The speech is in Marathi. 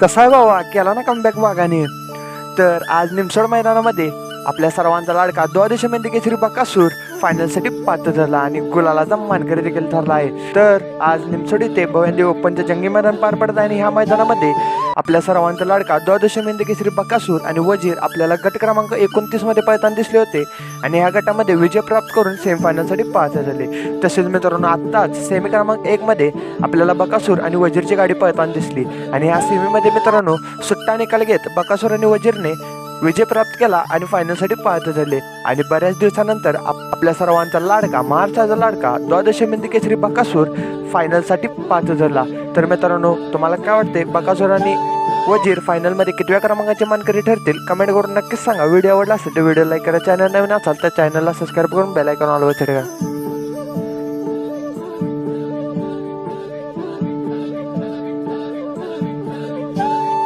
कसा आहे बाबा केला ना कमबॅक वाघाने. तर आज निमसोड मैदानामध्ये आपल्या सर्वांचा लाडका द्वादश मेंदिके श्री बकासूर फायनलसाठी पात्र ठरला आणि गुलालाचा मानकरी देखील ठरला आहे. तर आज निमसोड इथे भवंदी ओपनचे जंगी मैदान पार पडत आहे आणि ह्या मैदानामध्ये आपल्या सर्वांचा लाडका द्वादश मेंदी केसरी बकासूर आणि वजीर आपल्याला गट क्रमांक एकोणतीसमध्ये पळताना दिसले होते आणि ह्या गटामध्ये विजय प्राप्त करून सेमीफायनलसाठी पात्र झाले. तसेच मित्रांनो आत्ताच सेमी क्रमांक एक मध्ये आपल्याला बकासूर आणि वजीरची गाडी पळताना दिसली. आणि ह्या सेमीमध्ये मित्रांनो सुट्टा निकाल घेत बकासूर आणि वजीरने विजय प्राप्त केला आणि फायनलसाठी पात्र झाले आणि बऱ्याच दिवसानंतर आप- आपल्या सर्वांचा लाडका महाराष्ट्राचा लाडका द्वादशमेंदी केसरी बकासूर फायनलसाठी पात्र झाला तर मित्रांनो तुम्हाला काय वाटते बकासूर आणि वजीर फायनलमध्ये कितव्या क्रमांकाचे मानकरी ठरतील? कमेंट करून नक्कीच सांगा. व्हिडिओ आवडला असेल तर व्हिडिओ लाईक करा. चॅनल नवीन असाल तर चॅनलला सबस्क्राईब करून बेलायकॉन ऑलवर ठेवा.